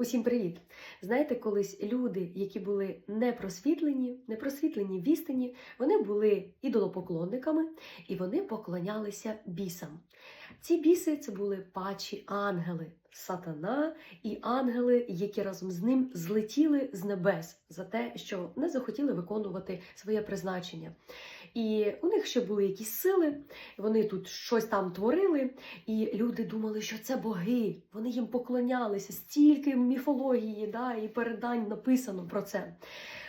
Усім привіт! Знаєте, колись люди, які були непросвітлені, непросвітлені в істині, вони були ідолопоклонниками і вони поклонялися бісам. Ці біси це були пачі ангели, сатана і ангели, які разом з ним злетіли з небес за те, що не захотіли виконувати своє призначення. І у них ще були якісь сили, вони тут щось там творили, і люди думали, що це боги. Вони їм поклонялися, стільки міфології да, і передань написано про це.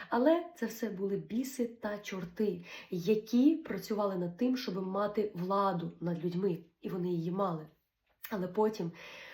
Але це все були біси та чорти, які працювали над тим, щоб мати владу над людьми, і вони її мали. Але потім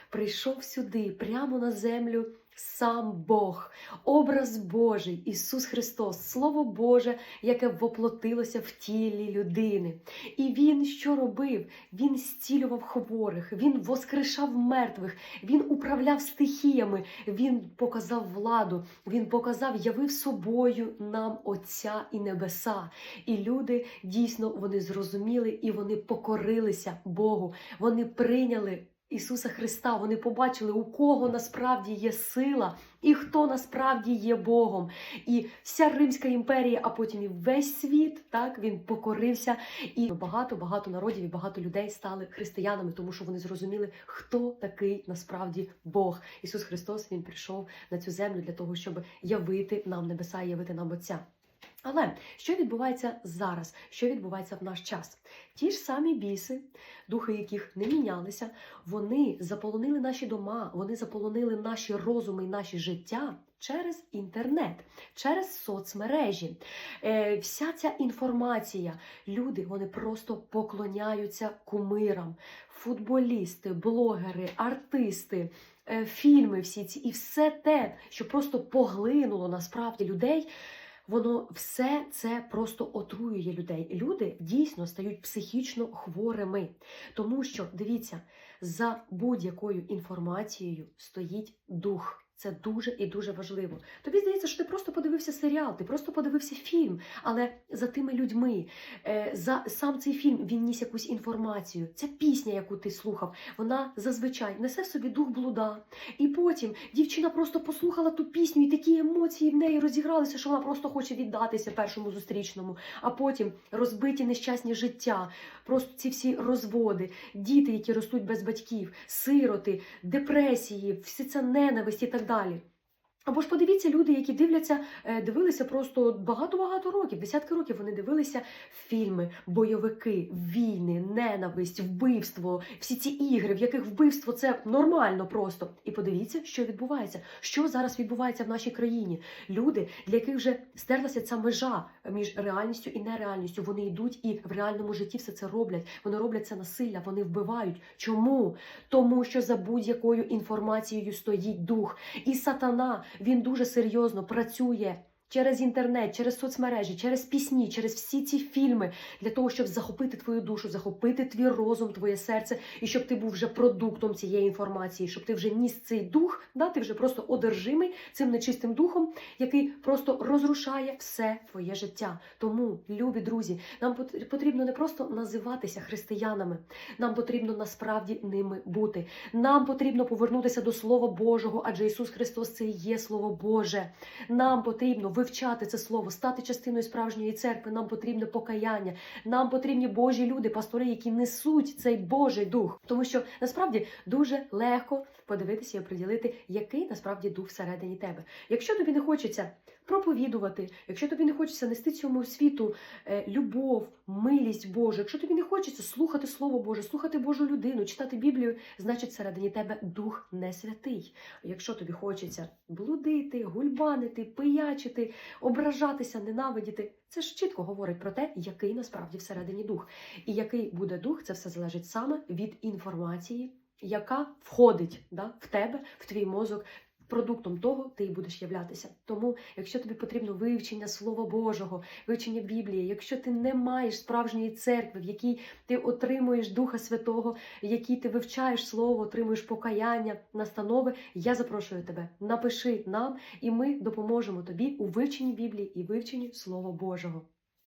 прийшов сюди, прямо на землю, сам Бог, образ Божий, Ісус Христос, Слово Боже, яке воплотилося в тілі людини. І Він що робив? Він зцілював хворих, Він воскрешав мертвих, Він управляв стихіями, Він показав владу, Він показав, явив собою нам Отця і небеса. І люди дійсно вони зрозуміли і вони покорилися Богу. Вони прийняли. Ісуса Христа, вони побачили, у кого насправді є сила і хто насправді є Богом. І вся Римська імперія, а потім і весь світ, так він покорився. І багато багато народів і багато людей стали християнами, тому що вони зрозуміли, хто такий насправді Бог. Ісус Христос Він прийшов на цю землю для того, щоб явити нам небеса, явити нам Отця. Але що відбувається зараз? Що відбувається в наш час? Ті ж самі біси, духи яких не мінялися, вони заполонили наші дома, вони заполонили наші розуми і наші життя через інтернет, через соцмережі. Е, Вся ця інформація, люди вони просто поклоняються кумирам, футболісти, блогери, артисти. е, Фільми всі ці і все те, що просто поглинуло насправді людей, воно все це просто отруює людей. Люди дійсно стають психічно хворими, тому що дивіться, за будь-якою інформацією стоїть дух. Це дуже і дуже важливо. Тобі здається, що ти просто подивився серіал, ти просто подивився фільм, але за тими людьми, е, за сам цей фільм він ніс якусь інформацію. Ця пісня, яку ти слухав, вона зазвичай несе в собі дух блуда. І потім дівчина просто послухала ту пісню, і такі емоції в неї розігралися, що вона просто хоче віддатися першому зустрічному. А потім розбиті нещасні життя, просто ці всі розводи, діти, які ростуть без батьків, сироти, депресії, всі ця ненависть і так далі. Або ж подивіться люди, які дивляться, е, дивилися просто багато-багато років, десятки років вони дивилися фільми, бойовики, війни, ненависть, вбивство, всі ці ігри, в яких вбивство це нормально просто. І подивіться, що відбувається, що зараз відбувається в нашій країні. Люди, для яких вже стерлася ця межа між реальністю і нереальністю. Вони йдуть і в реальному житті все це роблять. Вони роблять це насилля, вони вбивають. Чому? Тому що за будь-якою інформацією стоїть дух, і сатана. Він дуже серйозно працює через інтернет, через соцмережі, через пісні, через всі ці фільми для того, щоб захопити твою душу, захопити твій розум, твоє серце, і щоб ти був вже продуктом цієї інформації, щоб ти вже ніс цей дух, да, ти вже просто одержимий цим нечистим духом, який просто розрушає все твоє життя. Тому, любі друзі, нам потрібно не просто називатися християнами, нам потрібно насправді ними бути. Нам потрібно повернутися до Слова Божого, адже Ісус Христос це є Слово Боже. Нам потрібно вивчати це слово, стати частиною справжньої церкви. Нам потрібне покаяння. Нам потрібні Божі люди, пастори, які несуть цей Божий дух. Тому що насправді дуже легко подивитися і оприділити, який насправді дух всередині тебе. Якщо тобі не хочеться проповідувати, якщо тобі не хочеться нести цьому світу е, любов, милість Божу, якщо тобі не хочеться слухати Слово Боже, слухати Божу людину, читати Біблію, значить всередині тебе дух не святий. Якщо тобі хочеться блудити, гульбанити, пиячити, ображатися, ненавидіти, це ж чітко говорить про те, який насправді всередині дух. І який буде дух, це все залежить саме від інформації, яка входить да, в тебе, в твій мозок. Продуктом того ти і будеш являтися. Тому, якщо тобі потрібно вивчення Слова Божого, вивчення Біблії, якщо ти не маєш справжньої церкви, в якій ти отримуєш Духа Святого, в якій ти вивчаєш Слово, отримуєш покаяння, настанови, я запрошую тебе. Напиши нам, і ми допоможемо тобі у вивченні Біблії і вивченні Слова Божого.